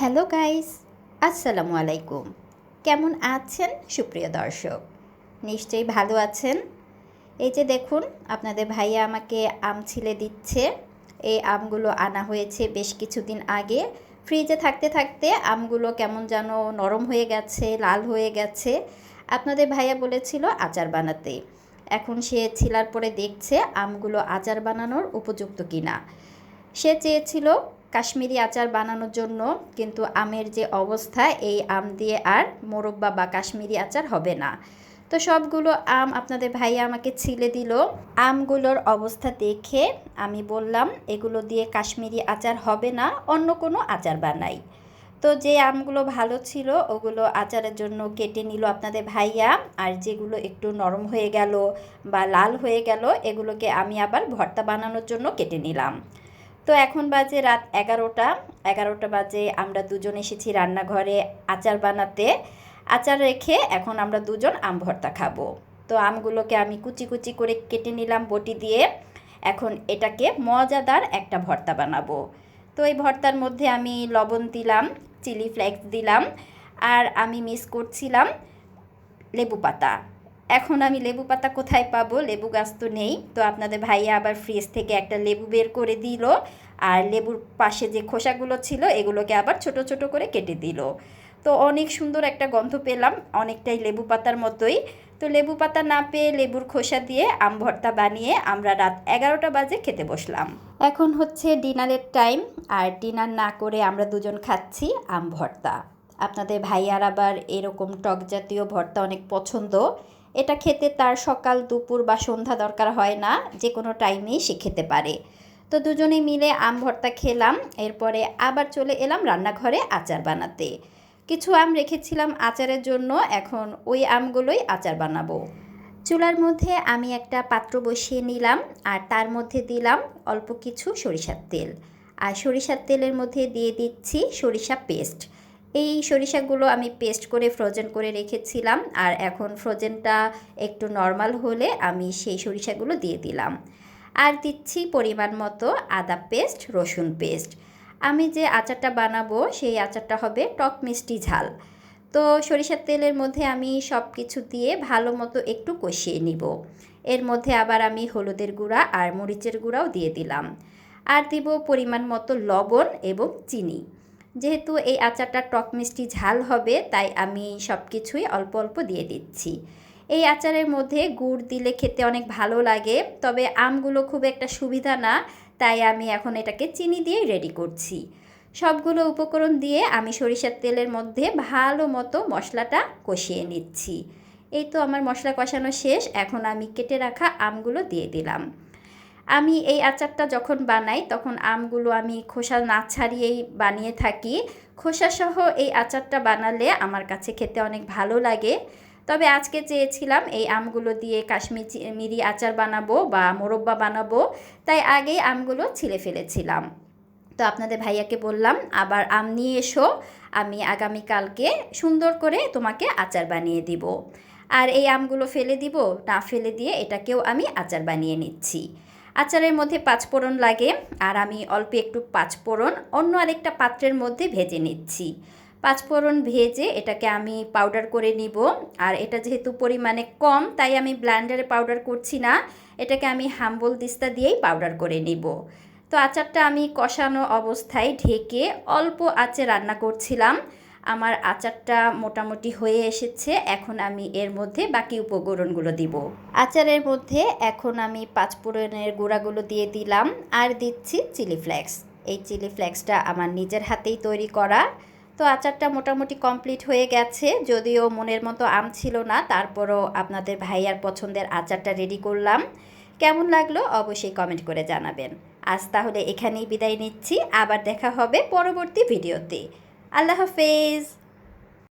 Hello guys, আসসালামু আলাইকুম। কেমন আছেন সুপ্রিয় দর্শক? নিশ্চয়ই ভালো আছেন? এই যে দেখুন, আপনাদের ভাইয়া আমাকে আম ছিলে দিচ্ছে। এই আমগুলো আনা হয়েছে বেশ কিছুদিন আগে। ফ্রিজে থাকতে থাকতে আমগুলো কেমন যেন নরম হয়ে গেছে, লাল হয়ে গেছে। আপনাদের ভাইয়া বলেছিল আচার বানাতে। এখন সে ছিলার পরে দেখছে আমগুলো আচার বানানোর উপযুক্ত কিনা। সে চেয়েছিল কাশ্মীরি আচার বানানোর জন্য কিন্তু আমের যে অবস্থা, এই আম দিয়ে আর মোরব্বা বা কাশ্মীরি আচার হবে না। তো সবগুলো আম আপনাদের ভাইয়া আমাকে ছিলে দিল। আমগুলোর অবস্থা দেখে আমি বললাম, এগুলো দিয়ে কাশ্মীরি আচার হবে না, অন্য কোনো আচার বানাই। তো যে আমগুলো ভালো ছিল, ওগুলো আচারের জন্য কেটে নিল আপনাদের ভাইয়া। আর যেগুলো একটু নরম হয়ে গেল বা লাল হয়ে গেল, এগুলোকে আমি আবার ভর্তা বানানোর জন্য কেটে নিলাম। তো এখন বাজে রাত এগারোটা। এগারোটা বাজে আমরা দুজন এসেছি রান্নাঘরে আচার বানাতে। আচার রেখে এখন আমরা দুজন আম ভর্তা খাব। তো আমগুলোকে আমি কুচি কুচি করে কেটে নিলাম বটি দিয়ে। এখন এটাকে মজাদার একটা ভর্তা বানাবো। তো এই ভর্তার মধ্যে আমি লবণ দিলাম, চিলি ফ্লেক্স দিলাম, আর আমি মিস করছিলাম লেবু পাতা। এখন আমি লেবু পাতা কোথায় পাবো? লেবু গাছ তো নেই। তো আপনাদের ভাইয়া আবার ফ্রিজ থেকে একটা লেবু বের করে দিল। আর লেবুর পাশে যে খোসাগুলো ছিল, এগুলোকে আবার ছোট ছোট করে কেটে দিল। তো অনেক সুন্দর একটা গন্ধ পেলাম, অনেকটাই লেবু পাতার মতোই। তো লেবু পাতা না পেয়ে লেবুর খোসা দিয়ে আম ভর্তা বানিয়ে আমরা রাত এগারোটা বাজে খেতে বসলাম। এখন হচ্ছে ডিনারের টাইম, আর ডিনার না করে আমরা দুজন খাচ্ছি আম ভর্তা। আপনাদের ভাইয়ার আবার এরকম টক জাতীয় ভর্তা অনেক পছন্দ। এটা খেতে তার সকাল, দুপুর বা সন্ধ্যা দরকার হয় না, যে কোনো টাইমেই সে খেতে পারে। তো দুজনে মিলে আম ভর্তা খেলাম, এরপরে আবার চলে এলাম রান্নাঘরে আচার বানাতে। কিছু আম রেখেছিলাম আচারের জন্য, এখন ওই আমগুলোই আচার বানাবো। চুলার মধ্যে আমি একটা পাত্র বসিয়ে নিলাম, আর তার মধ্যে দিলাম অল্প কিছু সরিষার তেল। আর সরিষার তেলের মধ্যে দিয়ে দিচ্ছি সরিষা পেস্ট। এই সরিষাগুলো আমি পেস্ট করে ফ্রোজেন করে রেখেছিলাম, আর এখন ফ্রোজেনটা একটু নর্মাল হলে আমি সেই সরিষাগুলো দিয়ে দিলাম। আর দিচ্ছি পরিমাণ মতো আদা পেস্ট রসুন পেস্ট আমি যে আচারটা বানাবো সেই আচারটা হবে টক মিষ্টি ঝাল। তো সরিষার তেলের মধ্যে আমি সব কিছু দিয়ে ভালো মতো একটু কষিয়ে নিব। এর মধ্যে আবার আমি হলুদের গুঁড়া আর মরিচের গুঁড়াও দিয়ে দিলাম। আর দিব পরিমাণ মতো লবণ এবং চিনি। যেহেতু এই আচারটা টক মিষ্টি ঝাল হবে, তাই আমি সব কিছুই অল্প অল্প দিয়ে দিচ্ছি। এই আচারের মধ্যে গুড় দিলে খেতে অনেক ভালো লাগে, তবে আমগুলো খুব একটা সুবিধা না, তাই আমি এখন এটাকে চিনি দিয়েই রেডি করছি। সবগুলো উপকরণ দিয়ে আমি সরিষার তেলের মধ্যে ভালো মতো মশলাটা কষিয়ে নিচ্ছি। এই তো আমার মশলা কষানো শেষ, এখন আমি কেটে রাখা আমগুলো দিয়ে দিলাম। আমি এই আচারটা যখন বানাই, তখন আমগুলো আমি খোসা না ছাড়িয়েই বানিয়ে থাকি। খোসাসহ এই আচারটা বানালে আমার কাছে খেতে অনেক ভালো লাগে। তবে আজকে চেয়েছিলাম এই আমগুলো দিয়ে কাশ্মীরি আচার বানাবো বা মোরব্বা বানাবো, তাই আগেই আমগুলো ছিলে ফেলেছিলাম। তো আপনাদের ভাইয়াকে বললাম, আবার আম নিয়ে এসো, আমি আগামীকালকে সুন্দর করে তোমাকে আচার বানিয়ে দিব। আর এই আমগুলো ফেলে দিব, না ফেলে দিয়ে এটাকেও আমি আচার বানিয়ে নিচ্ছি। আচারের মধ্যে পাঁচফোড়ন লাগে। আর আমি অল্প একটু পাঁচফোড়ন অন্য আরেকটা পাত্রের মধ্যে ভেজে নিচ্ছি। পাঁচফোড়ন ভেজে এটাকে আমি পাউডার করে নিব। আর এটা যেহেতু পরিমাণে কম, তাই আমি ব্ল্যান্ডারে পাউডার করছি না। এটাকে আমি হাম্বল দিস্তা দিয়েই পাউডার করে নিব। তো আচারটা আমি কষানো অবস্থায় ঢেকে অল্প আঁচে রান্না করছিলাম। আমার আচারটা মোটামুটি হয়ে এসেছে, এখন আমি এর মধ্যে বাকি উপকরণগুলো দিব। আচারের মধ্যে এখন আমি পাঁচফোড়নের গুঁড়াগুলো দিয়ে দিলাম, আর দিচ্ছি চিলি ফ্লেক্স। এই চিলি ফ্লেক্সটা আমার নিজের হাতেই তৈরি করা। তো আচারটা মোটামুটি কমপ্লিট হয়ে গেছে, যদিও মনের মতো আম ছিল না, তারপরও আপনাদের ভাইয়ার পছন্দের আচারটা রেডি করলাম। কেমন লাগল অবশ্যই কমেন্ট করে জানাবেন। আজ তাহলে এখানেই বিদায় নিচ্ছি, আবার দেখা হবে পরবর্তী ভিডিওতে। আল্লাহ হাফেজ